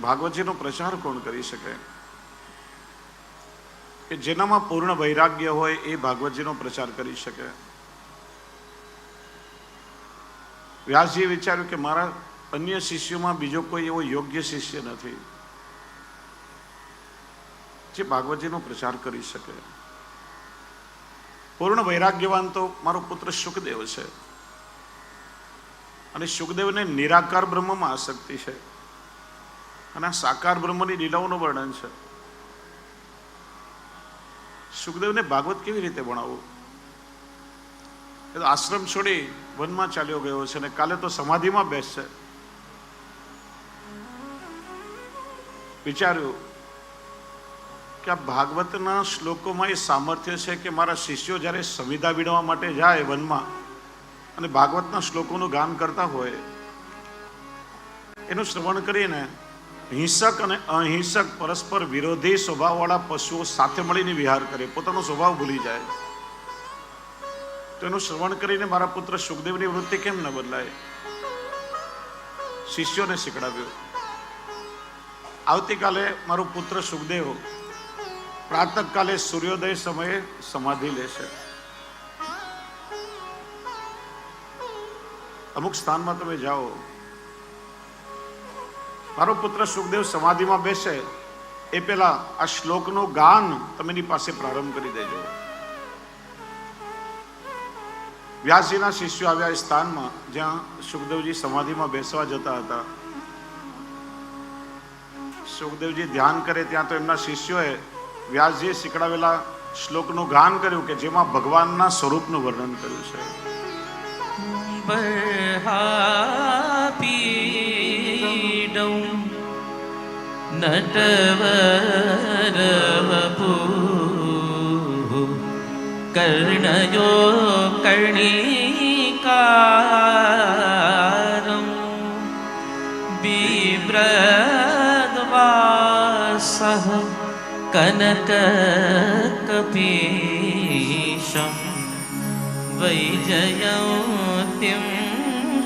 ભાગવતજીનો પ્રચાર કોણ કરી શકે? કે જેનામાં પૂર્ણ વૈરાગ્ય હોય એ ભાગવતજીનો પ્રચાર કરી શકે? વ્યાસજીએ વિચાર્યું કે મારા અન્ય શિષ્યોમાં બીજો કોઈ એવો યોગ્ય શિષ્ય નથી, જે ભાગવતજીનો પ્રચાર કરી શકે. પૂર્ણ વૈરાગ્યવાન તો મારો પુત્ર સુખદેવ છે. અને સુખદેવને નિરાકાર બ્રહ્મમાં આસક્તિ છે. અને આ સાકાર બ્રહ્મની લીલાઓનું વર્ણન છે. સુખદેવને ભાગવત કેવી રીતે ભણાવવું? એ તો આશ્રમ છોડી વનમાં ચાલ્યો ગયો છે અને કાલે તો સમાધિમાં બેસશે. વિચાર્યું કે આ ભાગવતના શ્લોકોમાં એ સામર્થ્ય છે કે મારા શિષ્યો જ્યારે સંવિધા વીણવા માટે જાય વનમાં અને ભાગવતના શ્લોકોનું ગાન કરતા હોય, એનું શ્રવણ કરીને હિંસક અને અહિંસક પરસ્પર વિરોધી સ્વભાવવાળા પશુઓ સાથે મળીને વિહાર કરે. પોતાનો સ્વભાવ ભૂલી જાય. તો એનું શ્રવણ કરીને મારા પુત્ર સુખદેવની વૃત્તિ કેમ ન બદલાય? શિષ્યોને શીખડાવ્યું. આવતીકાલે મારો પુત્ર સુખદેવ પ્રાતકાલે સૂર્યોદય સમયે સમાધિ લેશે. અમુક સ્થાનમાં તમે જાઓ. મારો પુત્ર સુખદેવ સમાધિમાં બેસે, એ પેલા આ શ્લોકનું ગાન તમેની પાસે પ્રારંભ કરી દેજો. વ્યાસજીના શિષ્યો આવ્યા સ્થાનમાં, જ્યાં સુખદેવજી સમાધિમાં બેસવા જતા હતા. સુખદેવજી ધ્યાન કરે ત્યાં તો એમના શિષ્યોએ વ્યાસજીએ શીખડાવેલા શ્લોકનું ગાન કર્યું કે જેમાં ભગવાનના સ્વરૂપનું વર્ણન કર્યું છે. നട്ടവരവപൂ കർണയോ കർണികാരം ബിബ്രദ്വാസ കനകകപീശം. വൈജയൗ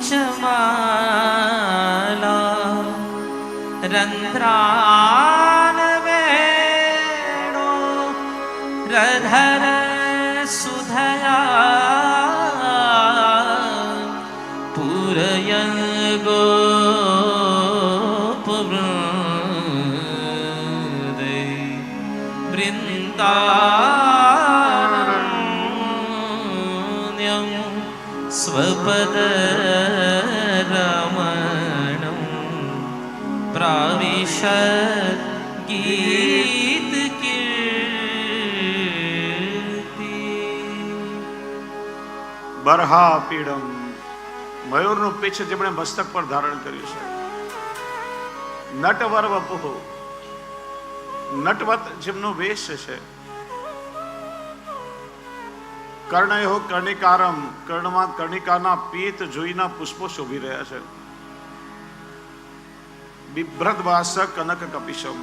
च मा रन्ध्रानवेणो रधर सुधया पूरयन् गोपवृन्दै वृन्दारण्यं स्वपदरमणं प्राविशत् गीतकीर्ति બરહા પીડમ મયુરનું પીછ જેમણે મસ્તક પર ધારણ કર્યું છે નટવર વપુહુ નટવત જેમનો વેશ છે કર્ણયો કર્ણિકારમ કર્ણમાં કર્ણિકાના પીત જોઈના પુષ્પો શોભી રહ્યા છે બિભ્રદ વાસ કનક કપિશમ.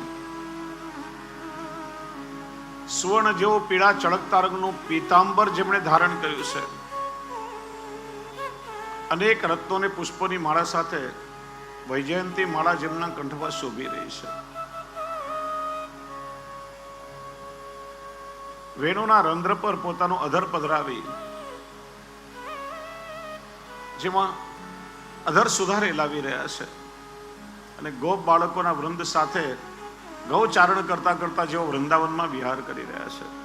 સુવર્ણ જેવો પીળા ચળકતા રંગનું પીતાંબર જેમણે ધારણ કર્યું છે. અનેક રત્નોને પુષ્પોની માળા સાથે વૈજયંતી માળા જેમના કંઠમાં શોભી રહી છે. વેણુના રંધ્ર પર પોતાનું અધર પધરાવી, જેમાં અધર સુધારે લાવી રહ્યા છે. અને ગોપ બાળકોના વૃંદ સાથે ગૌચારણ કરતા કરતા જેઓ વૃંદાવનમાં વિહાર કરી રહ્યા છે.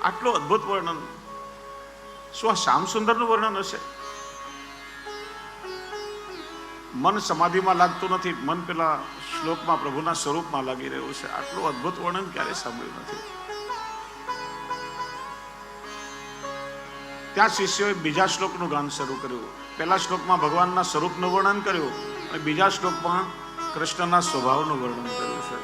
આટલું અદ્ભુત વર્ણન. શું આ શ્યામ સુંદરનું વર્ણન હશે? મન સમાધિમાં લાગતું નથી. મન પેલા શ્લોકમાં પ્રભુના સ્વરૂપમાં લાગી રહ્યું છે. આટલું અદ્ભુત વર્ણન ક્યારે સાંભળ્યું નથી? ત્યાં શિષ્યોએ બીજા શ્લોકનું ગાન શરૂ કર્યું. પહેલા શ્લોકમાં ભગવાનના સ્વરૂપનું વર્ણન કર્યું. બીજા શ્લોકમાં કૃષ્ણના સ્વભાવનું વર્ણન કર્યું છે.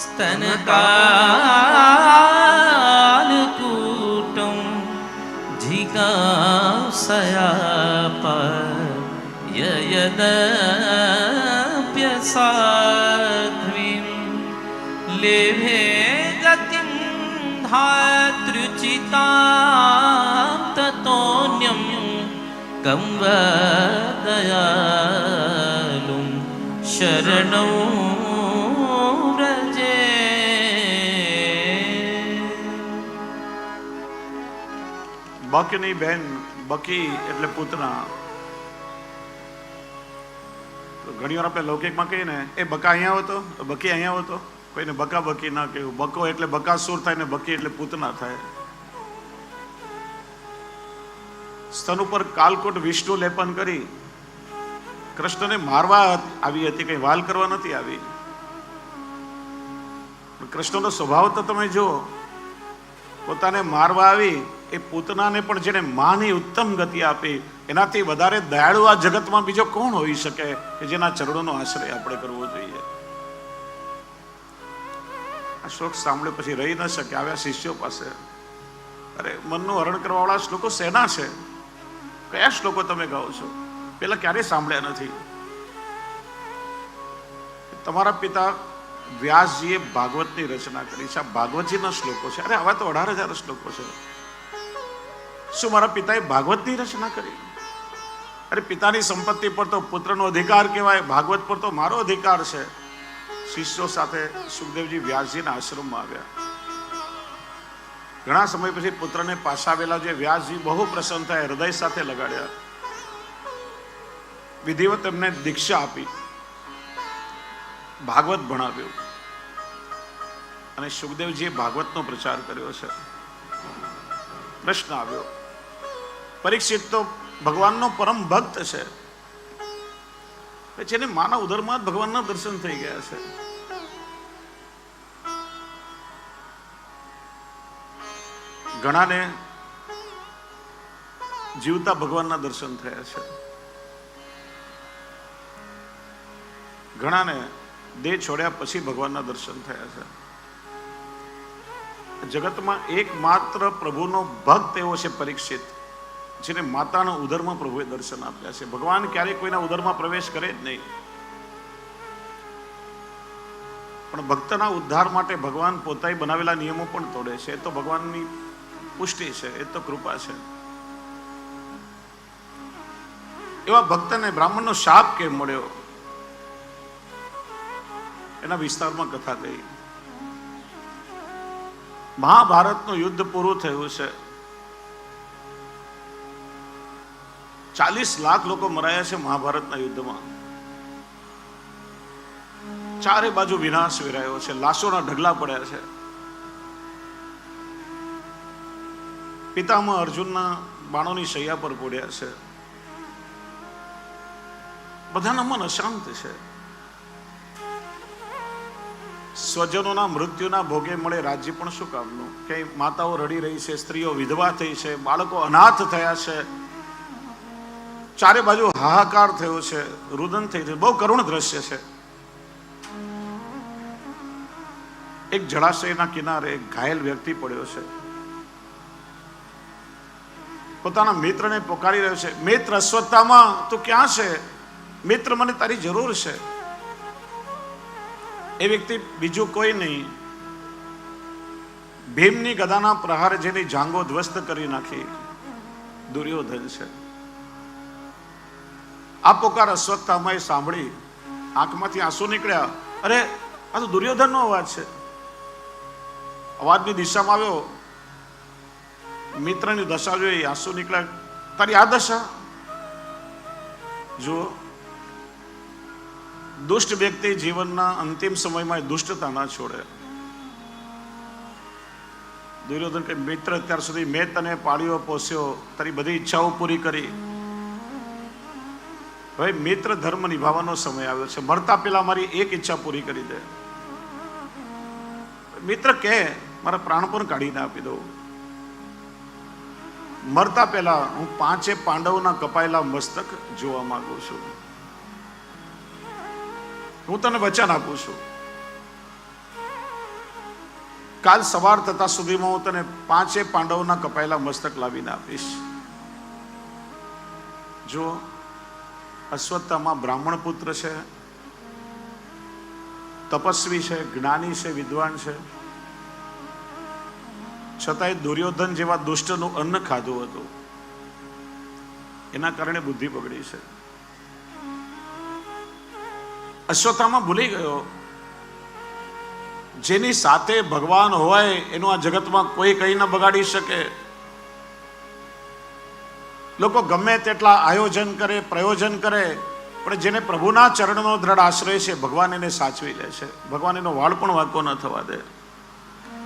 સ્તનકાલકૂટમ યદપ્યસાધ્વીમ લેભે ગતિમ ધાતૃચિતા गतिं धातृचितां ततोऽन्यं કં દયાલું શરણો વ્રજે બકની બેન બકી એટલે પૂતના તો ઘણી વાર આપણે લૌકિકમાં કહીએ ને એ બકા અહીંયા આવતો બકી અહીંયા આવતો કોઈને બકા બકી ના કહેવું બકો એટલે બકાસુર થાય ને બકી એટલે પૂતના થાય સ્તન ઉપર કાલકોટ વિષ્ણુ લેપન કરી કૃષ્ણને મારવા આવી હતી, કઈ વાલ કરવા નથી આવી. કૃષ્ણનો સ્વભાવ તો તમે જુઓ, પોતાને મારવા આવી, એ પૂતનાને પણ જેને માની ઉત્તમ ગતિ આપી, એનાથી વધારે દયાળુ આ જગતમાં બીજો કોણ હોઈ શકે કે જેના ચરણોનો આશ્રય આપણે કરવો જોઈએ? આ શ્લોક સાંભળ્યો પછી રહી ન શકે, આવ્યા શિષ્યો પાસે. અરે, મનનું હરણ કરવાવાળા શ્લોકો શેના છે? કયા શ્લોકો તમે ગાઓ છો? પેલા ક્યારેય સાંભળ્યા નથી. તમારા પિતા વ્યાસજીએ ભાગવતની રચના કરી છે. આ ભાગવતજીના શ્લોકો છે. અરે, આવા તો અઢાર હજાર શ્લોકો છે. શું મારા પિતાએ ભાગવતની રચના કરી? અરે, પિતાની સંપત્તિ પર તો પુત્રનો અધિકાર કહેવાય, ભાગવત પર તો મારો અધિકાર છે. શિષ્યો સાથે સુખદેવજી વ્યાસજીના આશ્રમમાં આવ્યા. ઘણા સમય પછી પુત્રને પાછા આવેલા જે વ્યાસજી બહુ પ્રસન્ન થયા, હૃદય સાથે લગાડ્યા. વિધિવત એમને દીક્ષા આપી. ભાગવત ભણાવ્યું. અને સુખદેવજીએ ભાગવતનો પ્રચાર કર્યો છે. પ્રશ્ન આવ્યો. પરીક્ષિત તો ભગવાનનો પરમ ભક્ત છે. જેને માના ઉદરમાં ભગવાનના દર્શન થઈ ગયા છે. ઘણાને જીવતા ભગવાનના દર્શન થયા છે. ઘણાને દેહ છોડ્યા પછી ભગવાનના દર્શન થયા છે. જગતમાં એકમાત્ર પ્રભુનો ભક્ત એવો છે પરીક્ષિત, જેને માતાના ઉદરમાં પ્રભુએ દર્શન આપ્યા છે. ભગવાન ક્યારેય કોઈના ઉદરમાં પ્રવેશ કરે જ નહીં. પણ ભક્તના ઉદ્ધાર માટે ભગવાન પોતાએ બનાવેલા નિયમો પણ તોડે છે. તો ભગવાનની પુષ્ટિ છે, એ તો કૃપા છે. એવા ભક્તને બ્રાહ્મણનો શાપ કેમ મળ્યો? એના વિસ્તારમાં કથા કહી મહાભારતનું યુદ્ધ પૂરું થયું છે. ચાલીસ લાખ લોકો મરાયા છે મહાભારતના યુદ્ધમાં. ચારે બાજુ વિનાશ વેરાયો છે, લાશોના ઢગલા પડ્યા છે. પિતામાં અર્જુનના બાણોની શૈયા પર પડ્યા છે. બધાના મન અશાંત છે. સ્વજનોના મૃત્યુના ભોગે મળે રાજ્ય પણ શું કામનું? કે માતાઓ રડી રહી છે, સ્ત્રીઓ વિધવા થઈ છે, બાળકો અનાથ થયા છે. ચારે બાજુ હાહાકાર થયો છે, રુદન થઈ છે. બહુ કરુણ દ્રશ્ય છે. એક જળાશયના કિનારે ઘાયલ વ્યક્તિ પડ્યો છે. પોતાના મિત્રને પોકારી રહ્યો છે. મિત્ર અશ્વત્થામાં તું ક્યાં છે? મિત્ર, મને તારી જરૂર છે. એ વ્યક્તિ બીજું કોઈ નહીં. ભીમની ગદાના પ્રહારે જેની જાંગો ધ્વસ્ત કરી નાખી, દુર્યોધન છે. આ પોકાર અશ્વત્થામાએ સાંભળી, આંખમાંથી આંસુ નીકળ્યા. અરે, આ તો દુર્યોધનનો અવાજ છે. અવાજની દિશામાં આવ્યો. મિત્રની દશા જોઈ આંસુ નીકળ્યા તારી આ દશા? જુઓ. દુષ્ટ વ્યક્તિ જીવનના અંતિમ સમયમાં દુષ્ટતા ના છોડે. દુર્યોધન કે મિત્ર, અત્યાર સુધી મેં તને પાળ્યો પોસ્યો તારી બધી ઈચ્છાઓ પૂરી કરી. હવે મિત્ર ધર્મ નિભાવવાનો સમય આવ્યો છે. મરતા પેલા મારી એક ઈચ્છા પૂરી કરી દે. મિત્ર કે મારા પ્રાણ પણ કાઢીને આપી દઉં. મરતા પહેલા હું પાંચે પાંડવોના કપાયેલા મસ્તક જોવા માંગુ છું. હું તને વચન આપું છું. કાલ સવાર થતા સુધીમાં હું તને પાંચે પાંડવોના કપાયેલા મસ્તક લાવીને આપીશ. જો અશ્વત્થામાં બ્રાહ્મણ પુત્ર છે, તપસ્વી છે, જ્ઞાની છે, વિદ્વાન છે છતાંય દુર્યોધન જેવા દુષ્ટનું અન્ન ખાધું હતું. એના કારણે બુદ્ધિ બગડી છે. અશ્વત્થામાં ભૂલી ગયો. જેની સાથે ભગવાન હોય એનું આ જગતમાં કોઈ કઈ ન બગાડી શકે. લોકો ગમે તેટલા આયોજન કરે, પ્રયોજન કરે, પણ જેને પ્રભુના ચરણનો દ્રઢ આશ્રય છે, ભગવાન એને સાચવી લે છે. ભગવાન એનો વાળ પણ વાંકો ન થવા દે.